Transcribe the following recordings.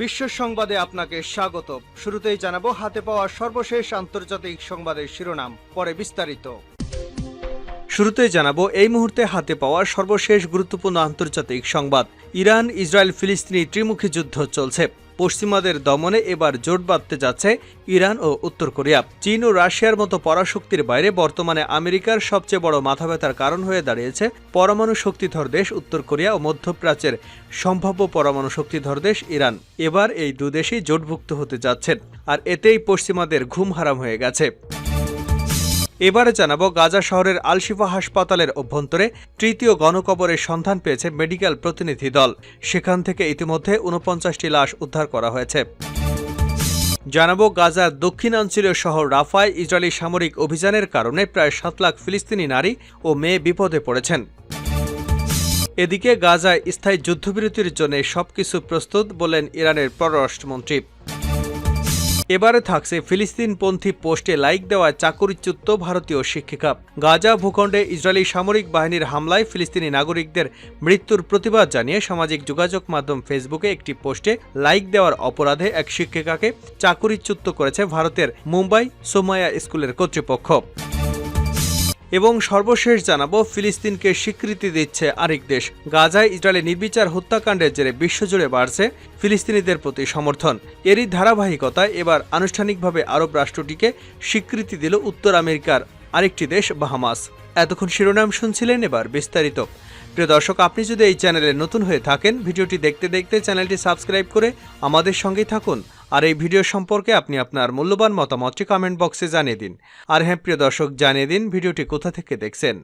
বিশ্ব সংবাদে আপনাকে স্বাগত। শুরুতেই জানাব, হাতে পাওয়া সর্বশেষ আন্তর্জাতিক সংবাদের শিরোনাম, পরে বিস্তারিত। শুরুতে জানাব, এই মুহূর্তে হাতে পাওয়া সর্বশেষ গুরুত্বপূর্ণ আন্তর্জাতিক সংবাদ ইরান ইসরায়েল ফিলিস্তিনি ত্রিমুখী যুদ্ধ চলছে। পশ্চিমাদের দমনে এবার জোট বাঁধতে যাচ্ছে ইরান ও উত্তর কোরিয়া। চীন ও রাশিয়ার মতো পরাশক্তির বাইরে বর্তমানে আমেরিকার সবচেয়ে বড় মাথা ব্যথার কারণ হয়ে দাঁড়িয়েছে পরমাণু শক্তিধর দেশ উত্তর কোরিয়া ও মধ্যপ্রাচ্যের সম্ভাব্য পরমাণু শক্তিধর দেশ ইরান। এবার এই দুদেশই জোটভুক্ত হতে যাচ্ছেন, আর এতেই পশ্চিমাদের ঘুম হারাম হয়ে গেছে। এবারে জানাব গাজা শহরের আলশিফা হাসপাতালের অভ্যন্তরে তৃতীয় গণকবরের সন্ধান পেয়েছে মেডিকেল প্রতিনিধি দল। সেখান থেকে ইতিমধ্যে উনপঞ্চাশটি লাশ উদ্ধার করা হয়েছে। জানাব গাজার দক্ষিণাঞ্চলীয় শহর রাফায় ইসরায়েলি সামরিক অভিযানের কারণে প্রায় সাত লাখ ফিলিস্তিনি নারী ও মেয়ে বিপদে পড়েছেন। এদিকে গাজায় স্থায়ী যুদ্ধবিরতির জন্য সবকিছু প্রস্তুত বললেন ইরানের পররাষ্ট্রমন্ত্রী। এবারে থাকছে ফিলিস্তিনপন্থী পোস্টে লাইক দেওয়া চাকরিচ্যুত ভারতীয় শিক্ষিকা। গাজা ভূখণ্ডে ইসরায়েলি সামরিক বাহিনীর হামলায় ফিলিস্তিনি নাগরিকদের মৃত্যুর প্রতিবাদ জানিয়ে সামাজিক যোগাযোগ মাধ্যম ফেসবুকে একটি পোস্টে লাইক দেওয়ার অপরাধে এক শিক্ষিকাকে চাকরিচ্যুত করেছে ভারতের মুম্বাই সোমায়া স্কুলের কর্তৃপক্ষ। এবং সর্বশেষ জানাব, ফিলিস্তিনকে স্বীকৃতি দিচ্ছে আরেক দেশ। গাজায় ইসরায়েলের নির্বিচার হত্যাকাণ্ডের জেরে বিশ্বজুড়ে বাড়ছে ফিলিস্তিনিদের প্রতি সমর্থন। এরই ধারাবাহিকতায় এবার আনুষ্ঠানিকভাবে আরব রাষ্ট্রটিকে স্বীকৃতি দিল উত্তর আমেরিকার আরেকটি দেশ, বাহামাস। এতক্ষণ শিরোনাম শুনছিলেন এবার বিস্তারিত। প্রিয় দর্শক, আপনি যদি এই চ্যানেলে নতুন হয়ে থাকেন, ভিডিওটি দেখতে দেখতে চ্যানেলটি সাবস্ক্রাইব করে আমাদের সঙ্গেই থাকুন। আর এই ভিডিও সম্পর্কে আপনি আপনার মূল্যবান মতামতটি কমেন্ট বক্সে জানিয়ে দিন। আর হ্যাঁ প্রিয় দর্শক, জানিয়ে দিন ভিডিওটি কোথা থেকে দেখছেন।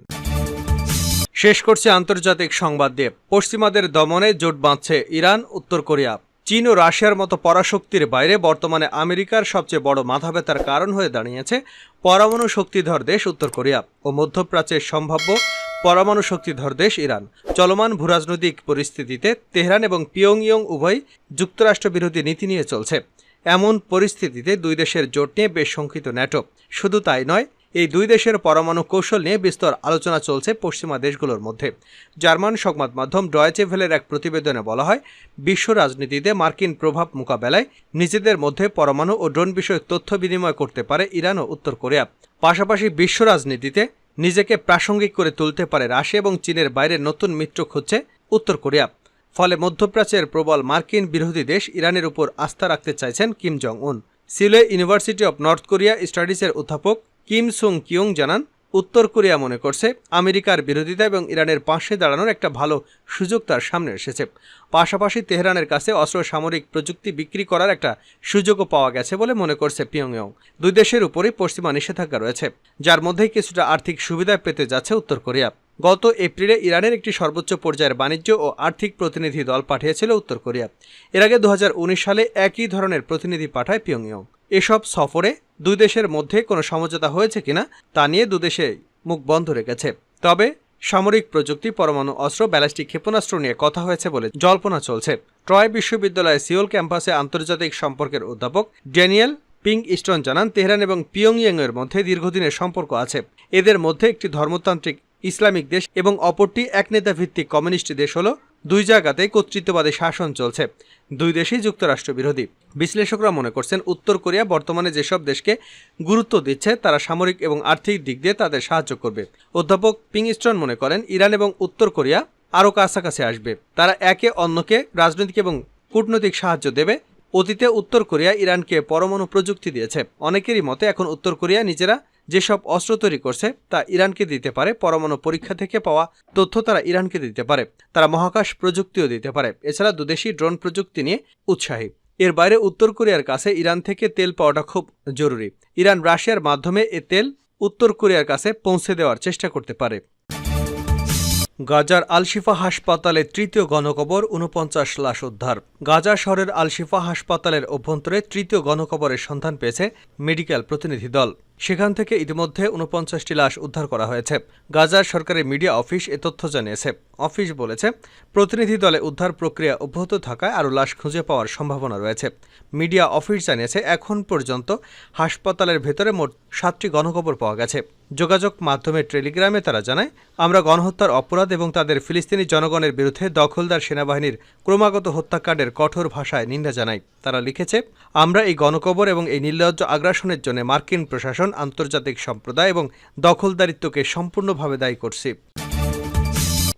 শেষ করছে আন্তর্জাতিক সংবাদ দিয়ে। পশ্চিমাদের দমনে জোট বাঁধছে ইরান, উত্তর কোরিয়া। চীন ও রাশিয়ার মতো পরাশক্তির বাইরে বর্তমানে আমেরিকার সবচেয়ে বড় মাথা ব্যথার কারণ হয়ে দাঁড়িয়েছে পরমাণু শক্তিধর দেশ, উত্তর কোরিয়া ও মধ্যপ্রাচ্যের সম্ভাব্য পরমাণু শক্তিধর দেশ ইরান। চলমান ভূরাজনৈতিক পরিস্থিতিতে তেহরান এবং পিয়ংইয়ং উভয় যুক্তরাষ্ট্র বিরোধী নীতি নিয়ে চলছে। এমন পরিস্থিতিতে দুই দেশের জোট নিয়ে বেশ শঙ্কিত ন্যাটো। শুধু তাই নয়, এই দুই দেশের পরমাণু কৌশল নিয়ে বিস্তর আলোচনা চলছে পশ্চিমা দেশগুলোর মধ্যে। জার্মান সংবাদ মাধ্যম ডয়েচেভেলের এক প্রতিবেদনে বলা হয়, বিশ্ব রাজনীতিতে মার্কিন প্রভাব মোকাবেলায় নিজেদের মধ্যে পরমাণু ও ড্রোন বিষয়ক তথ্য বিনিময় করতে পারে ইরান ও উত্তর কোরিয়া। পাশাপাশি বিশ্ব রাজনীতিতে নিজেকে প্রাসঙ্গিক করে তুলতে পারে রাশিয়া এবং চীনের বাইরে নতুন মিত্র খুঁজছে উত্তর কোরিয়া। ফলে মধ্যপ্রাচ্যের প্রবল মার্কিন বিরোধী দেশ ইরানের উপর আস্থা রাখতে চাইছেন কিম জং উন সিলে ইউনিভার্সিটি অব নর্থ কোরিয়া স্টাডিজের অধ্যাপক কিম সুং কিয়ং জানান উত্তর কোরিয়া মনে করছে, আমেরিকার বিরোধিতা এবং ইরানের পাশে দাঁড়ানোর একটা ভালো সুযোগ তার সামনে এসেছে। পাশাপাশি তেহরানের কাছে অস্ত্র সামরিক প্রযুক্তি বিক্রি করার একটা সুযোগও পাওয়া গেছে বলে মনে করছে পিয়ংইয়ং। দুই দেশের উপরই পশ্চিমা নিষেধাজ্ঞা রয়েছে, যার মধ্যেই কিছুটা আর্থিক সুবিধা পেতে যাচ্ছে উত্তর কোরিয়া। গত এপ্রিলে ইরানের একটি সর্বোচ্চ পর্যায়ের বাণিজ্য ও আর্থিক প্রতিনিধি দল পাঠিয়েছিল উত্তর কোরিয়া। এর আগে দু হাজার উনিশ সালে একই ধরনের প্রতিনিধি পাঠায় পিয়ংইয়ং। এসব সফরে দুই দেশের মধ্যে কোনো সমঝোতা হয়েছে কিনা তা নিয়ে দুদেশে মুখ বন্ধ রেখেছে। তবে সামরিক প্রযুক্তি, পরমাণু অস্ত্র, ব্যালিস্টিক ক্ষেপণাস্ত্র নিয়ে কথা হয়েছে বলে জল্পনা চলছে। ট্রয় বিশ্ববিদ্যালয়ের সিওল ক্যাম্পাসে আন্তর্জাতিক সম্পর্কের অধ্যাপক ড্যানিয়েল পিং ইস্টন জানান, তেহরান এবং পিয়ংইয়ং এর মধ্যে দীর্ঘদিনের সম্পর্ক আছে। এদের মধ্যে একটি ধর্মতান্ত্রিক ইসলামিক দেশ এবং অপরটি এক নেতা ভিত্তিক কমিউনিস্ট দেশ হল, দুই জায়গাতে কর্তৃত্ববাদী শাসন চলছে। দুই দেশই যুক্তরাষ্ট্র বিরোধী। বিশ্লেষকরা মনে করছেন, উত্তর কোরিয়া বর্তমানে যেসব দেশকে গুরুত্ব দিচ্ছে, তারা সামরিক এবং আর্থিক দিক দিয়ে তাদের সাহায্য করবে। অধ্যাপক পিংস্টন মনে করেন, ইরান এবং উত্তর কোরিয়া আরও কাছাকাছি আসবে। তারা একে অন্যকে রাজনৈতিক এবং কূটনৈতিক সাহায্য দেবে। অতীতে উত্তর কোরিয়া ইরানকে পরমাণু প্রযুক্তি দিয়েছে। অনেকেরই মতে, এখন উত্তর কোরিয়া নিজেরা যেসব অস্ত্র তৈরি করছে, তা ইরানকে দিতে পারে। পরমাণু পরীক্ষা থেকে পাওয়া তথ্য তারা ইরানকে দিতে পারে। তারা মহাকাশ প্রযুক্তিও দিতে পারে। এছাড়া দুদেশই ড্রোন প্রযুক্তি নিয়ে উৎসাহী। এর বাইরে উত্তর কোরিয়ার কাছে ইরান থেকে তেল পাওয়াটা খুব জরুরি। ইরান রাশিয়ার মাধ্যমে এ তেল উত্তর কোরিয়ার কাছে পৌঁছে দেওয়ার চেষ্টা করতে পারে। গাজার আলশিফা হাসপাতালে তৃতীয় গণকবর উনপঞ্চাশ লাশ উদ্ধার। গাজা শহরের আলশিফা হাসপাতালের অভ্যন্তরে তৃতীয় গণকবরের সন্ধান পেয়েছে মেডিকেল প্রতিনিধি দল। সেখান থেকে ইতিমধ্যে উনপঞ্চাশটি লাশ উদ্ধার করা হয়েছে। গাজার সরকারি মিডিয়া অফিস এ তথ্য জানিয়েছে। অফিস বলেছে, প্রতিনিধি দলে উদ্ধার প্রক্রিয়া অব্যাহত থাকায় আরও লাশ খুঁজে পাওয়ার সম্ভাবনা রয়েছে। মিডিয়া অফিস জানিয়েছে, এখন পর্যন্ত হাসপাতালের ভেতরে মোট সাতটি গণকবর পাওয়া গেছে। যোগাযোগ মাধ্যমে টেলিগ্রামে তারা জানায়, আমরা গণহত্যার অপরাধ এবং তাদের ফিলিস্তিনি জনগণের বিরুদ্ধে দখলদার সেনাবাহিনীর ক্রমাগত হত্যাকাণ্ডের কঠোর ভাষায় নিন্দা জানাই তারা লিখেছে, আমরা এই গণকবর এবং এই নির্লজ্জ আগ্রাসনের জন্য মার্কিন প্রশাসন আন্তর্জাতিক সম্প্রদায় এবং দখলদারিত্বকে সম্পূর্ণভাবে দায়ী করছি।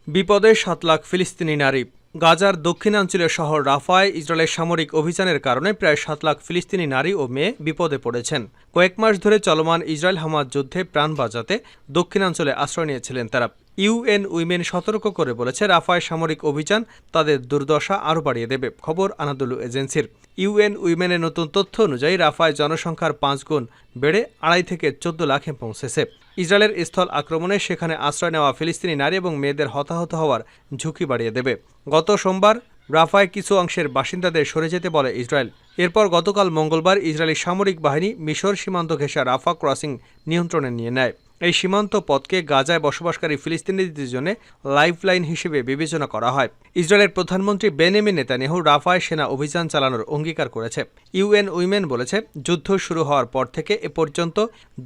বিপদে সাত লাখ ফিলিস্তিনি নারী। গাজার দক্ষিণাঞ্চলীয় শহর রাফায় ইসরায়েলের সামরিক অভিযানের কারণে প্রায় সাত লাখ ফিলিস্তিনি নারী ও মেয়ে বিপদে পড়েছেন। কয়েক মাস ধরে চলমান ইসরায়েল হামাজ যুদ্ধে প্রাণ বাঁচাতে দক্ষিণাঞ্চলে আশ্রয় নিয়েছিলেন তারা। ইউএন উইমেন সতর্ক করে বলেছে, রাফায় সামরিক অভিযান তাদের দুর্দশা আরও বাড়িয়ে দেবে। খবর আনাদুলু এজেন্সির। ইউএন উইমেনের নতুন তথ্য অনুযায়ী রাফায় জনসংখ্যার পাঁচ গুণ বেড়ে আড়াই থেকে চোদ্দ লাখে পৌঁছেছে। ইসরায়েলের স্থল আক্রমণে সেখানে আশ্রয় নেওয়া ফিলিস্তিনি নারী এবং মেয়েদের হতাহত হওয়ার ঝুঁকি বাড়িয়ে দেবে। গত সোমবার রাফায় কিছু অংশের বাসিন্দাদের সরে যেতে বলে ইসরায়েল। এরপর গতকাল মঙ্গলবার ইসরায়েলি সামরিক বাহিনী মিশর সীমান্ত ঘেঁষা রাফা ক্রসিং নিয়ন্ত্রণে নিয়ে নেয়। এই সীমান্ত পথকে গাজায় বসবাসকারী ফিলিস্তিনিদের জন্য লাইফলাইন হিসেবে বিবেচনা করা হয়। ইসরায়েলের প্রধানমন্ত্রী বেনেমি নেতানিয়াহু রাফায় সেনা অভিযান চালানোর অঙ্গীকার করেছে। ইউএন উইমেন বলেছে, যুদ্ধ শুরু হওয়ার পর থেকে এ পর্যন্ত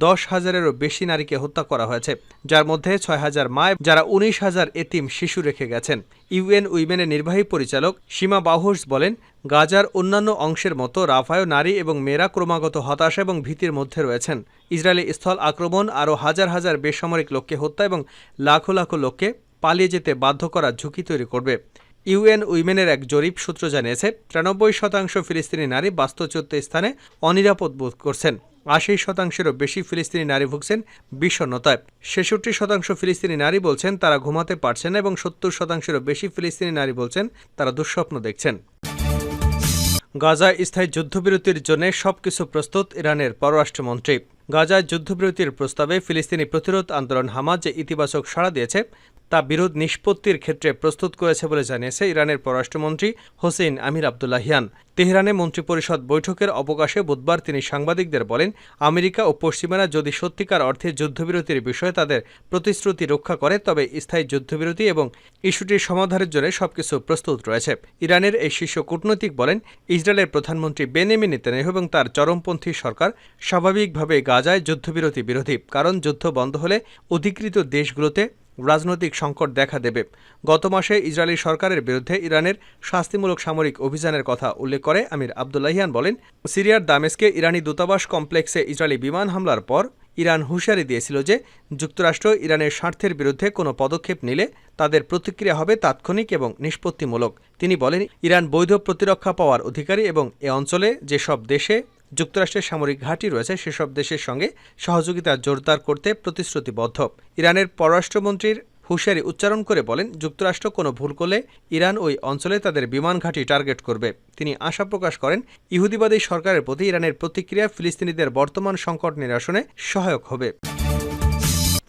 দশ হাজারেরও বেশি নারীকে হত্যা করা হয়েছে, যার মধ্যে ছয় হাজার মায় যারা উনিশ হাজার এতিম শিশু রেখে গেছেন। ইউএন উইমেনের নির্বাহী পরিচালক সীমা বাহুস বলেন, গাজার অন্যান্য অংশের মতো রাফায়ও নারী এবং মেয়েরা ক্রমাগত হতাশা এবং ভীতির মধ্যে রয়েছেন। ইসরায়েলি স্থল আক্রমণ আরও হাজার হাজার বেসামরিক লোককে হত্যা এবং লাখো লাখো লোককে পালিয়ে যেতে বাধ্য করার ঝুঁকি তৈরি করবে। ইউএন উইমেনের এক জরিপ সূত্র জানিয়েছে, তিরানব্বই শতাংশ ফিলিস্তিনি নারী বাস্তুচ্যুত স্থানে অনিরাপদ বোধ করছেন। আশি শতাংশেরও বেশি ফিলিস্তিনি নারী ভুগছেন বিষণ্ণতায়। ছেষট্টি শতাংশ ফিলিস্তিনি নারী বলছেন তারা ঘুমাতে পারছেন এবং সত্তর শতাংশেরও বেশি ফিলিস্তিনি নারী বলছেন তারা দুঃস্বপ্ন দেখছেন। গাজায় স্থায়ী যুদ্ধবিরতির জন্য সবকিছু প্রস্তুত ইরানের পররাষ্ট্রমন্ত্রী। গাজায় যুদ্ধবিরতির প্রস্তাবে ফিলিস্তিনি প্রতিরোধ আন্দোলন হামাজ যে ইতিবাচক সাড়া দিয়েছে। তা বিরোধ নিষ্পত্তির ক্ষেত্রে প্রস্তুত করেছে বলে জানিয়েছে ইরানের পররাষ্ট্রমন্ত্রী হোসেন আমির আবদুল্লাহিয়ান। তেহরানে মন্ত্রিপরিষদ বৈঠকের অবকাশে বুধবার তিনি সাংবাদিকদের বলেন, আমেরিকা ও পশ্চিমারা যদি সত্যিকার অর্থে যুদ্ধবিরতির বিষয়ে তাদের প্রতিশ্রুতি রক্ষা করে, তবে স্থায়ী যুদ্ধবিরতি এবং ইস্যুটির সমাধানের জন্য সবকিছু প্রস্তুত রয়েছে। ইরানের এই শীর্ষ কূটনৈতিক বলেন, ইসরায়েলের প্রধানমন্ত্রী বেনেমি নেতানিয়াহু এবং তার চরমপন্থী সরকার স্বাভাবিকভাবে গাজায় যুদ্ধবিরতি বিরোধী, কারণ যুদ্ধ বন্ধ হলে অধিকৃত দেশগুলোতে রাজনৈতিক সংকট দেখা দেবে। গত মাসে ইসরায়েলি সরকারের বিরুদ্ধে ইরানের শাস্তিমূলক সামরিক অভিযানের কথা উল্লেখ করে আমির আবদুল্লাহিয়ান বলেন, সিরিয়ার দামেস্কে ইরানি দূতাবাস কমপ্লেক্সে ইসরায়েলি বিমান হামলার পর ইরান হুঁশিয়ারি দিয়েছিল যে, যুক্তরাষ্ট্র ইরানের স্বার্থের বিরুদ্ধে কোনো পদক্ষেপ নিলে তাদের প্রতিক্রিয়া হবে তাৎক্ষণিক এবং নিষ্পত্তিমূলক। তিনি বলেন, ইরান বৈধ প্রতিরক্ষা পাওয়ার অধিকারী এবং এ অঞ্চলে যেসব দেশে যুক্তরাষ্ট্রের সামরিক ঘাঁটি রয়েছে, সেসব দেশের সঙ্গে সহযোগিতা জোরদার করতে প্রতিশ্রুতিবদ্ধ। ইরানের পররাষ্ট্রমন্ত্রীর হুঁশিয়ারি উচ্চারণ করে বলেন, যুক্তরাষ্ট্র কোনো ভুল করলে ইরান ওই অঞ্চলে তাদের বিমান ঘাঁটি টার্গেট করবে। তিনি আশা প্রকাশ করেন, ইহুদিবাদী সরকারের প্রতি ইরানের প্রতিক্রিয়া ফিলিস্তিনিদের বর্তমান সংকট নিরসনে সহায়ক হবে।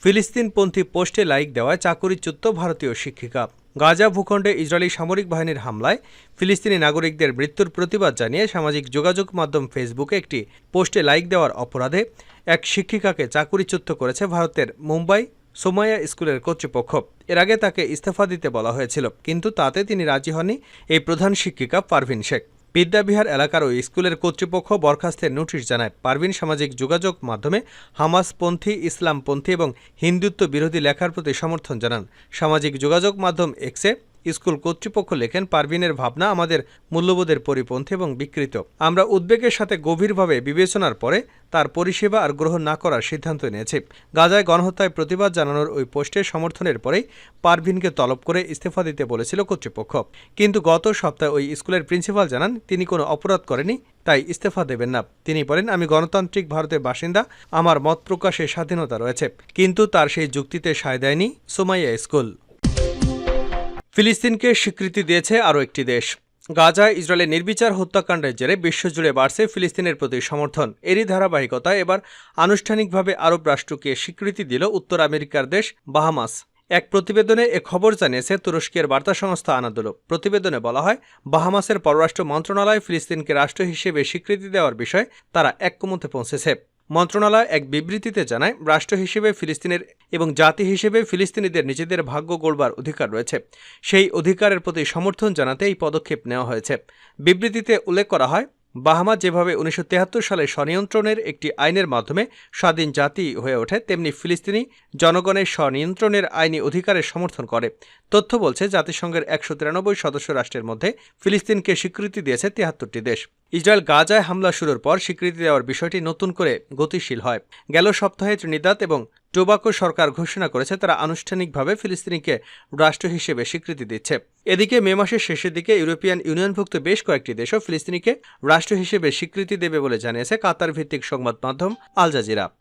ফিলিস্তিনপন্থী পোস্টে লাইক দেওয়ায় চাকুরিচ্যুত ভারতীয় শিক্ষিকা। গাজা ভূখণ্ডে ইসরায়েলি সামরিক বাহিনীর হামলায় ফিলিস্তিনি নাগরিকদের মৃত্যুর প্রতিবাদ জানিয়ে সামাজিক যোগাযোগ মাধ্যম ফেসবুকে একটি পোস্টে লাইক দেওয়ার অপরাধে এক শিক্ষিকাকে চাকুরিচ্যুত করেছে ভারতের মুম্বাই সোমাইয়া স্কুলের কর্তৃপক্ষ। এর আগে তাকে ইস্তফা দিতে বলা হয়েছিল, কিন্তু তাতে তিনি রাজি হননি। এই প্রধান শিক্ষিকা পারভিন শেখ। বিদ্যাবিহার এলাকার ওই স্কুলের কর্তৃপক্ষ বরখাস্তের নোটিশ জানায়, পারভিন সামাজিক যোগাযোগ মাধ্যমে হামাসপন্থী, ইসলামপন্থী এবং হিন্দুত্ব বিরোধী লেখার প্রতি সমর্থন জানান। সামাজিক যোগাযোগ মাধ্যম এক্সে স্কুল কর্তৃপক্ষ লেখেন, পারভিনের ভাবনা আমাদের মূল্যবোধের পরিপন্থী এবং বিকৃত। আমরা উদ্বেগের সাথে গভীরভাবে বিবেচনার পরে তার পরিষেবা আর গ্রহণ না করার সিদ্ধান্ত নিয়েছি। গাজায় গণহত্যায় প্রতিবাদ জানানোর ওই পোস্টের সমর্থনের পরেই পারভিনকে তলব করে ইস্তফা দিতে বলেছিল কর্তৃপক্ষ। কিন্তু গত সপ্তাহে ওই স্কুলের প্রিন্সিপাল জানান, তিনি কোনো অপরাধ করেনি তাই ইস্তফা দেবেন না। তিনি বলেন, আমি গণতান্ত্রিক ভারতের বাসিন্দা, আমার মত প্রকাশের স্বাধীনতা রয়েছে, কিন্তু তার সেই যুক্তিতে সায় দেয়নি সোমাইয়া স্কুল। ফিলিস্তিনকে স্বীকৃতি দিয়েছে আরও একটি দেশ। গাজায় ইসরায়েলের নির্বিচার হত্যাকাণ্ডের জেরে বিশ্বজুড়ে বাড়ছে ফিলিস্তিনের প্রতি সমর্থন। এরই ধারাবাহিকতা এবার আনুষ্ঠানিকভাবে আরব রাষ্ট্রকে স্বীকৃতি দিল উত্তর আমেরিকার দেশ বাহামাস। এক প্রতিবেদনে এ খবর জানিয়েছে তুরস্কের বার্তা সংস্থা আনাদুলো। প্রতিবেদনে বলা হয়, বাহামাসের পররাষ্ট্র মন্ত্রণালয় ফিলিস্তিনকে রাষ্ট্র হিসেবে স্বীকৃতি দেওয়ার বিষয়ে তারা একমতে পৌঁছেছে। মন্ত্রণালয় এক বিবৃতিতে জানায়, রাষ্ট্র হিসেবে ফিলিস্তিনের এবং জাতি হিসেবে ফিলিস্তিনিদের নিজেদের ভাগ্য গড়বার অধিকার রয়েছে। সেই অধিকারের প্রতি সমর্থন জানাতে এই পদক্ষেপ নেওয়া হয়েছে। বিবৃতিতে উল্লেখ করা হয়, বাহামা যেভাবে উনিশশো সালে স্বনিয়ন্ত্রণের একটি আইনের মাধ্যমে স্বাধীন জাতি হয়ে ওঠে, তেমনি ফিলিস্তিনি জনগণের স্বনিয়ন্ত্রণের আইনি অধিকারের সমর্থন করে। তথ্য বলছে, জাতিসংঘের একশো তিরানব্বই সদস্য রাষ্ট্রের মধ্যে ফিলিস্তিনকে স্বীকৃতি দিয়েছে তিয়াত্তরটি দেশ। ইসরায়েল গাজায় হামলা শুরুর পর স্বীকৃতি দেওয়ার বিষয়টি নতুন করে গতিশীল হয়। গেল সপ্তাহে ত্রিনিদাদ এবং টোবাকো সরকার ঘোষণা করেছে, তারা আনুষ্ঠানিকভাবে ফিলিস্তিনিকে রাষ্ট্র হিসেবে স্বীকৃতি দিচ্ছে। এদিকে মে মাসের শেষের দিকে ইউরোপিয়ান ইউনিয়নভুক্ত বেশ কয়েকটি দেশও ফিলিস্তিনিকে রাষ্ট্র হিসেবে স্বীকৃতি দেবে বলে জানিয়েছে কাতার ভিত্তিক সংবাদ মাধ্যম আল জাজিরা।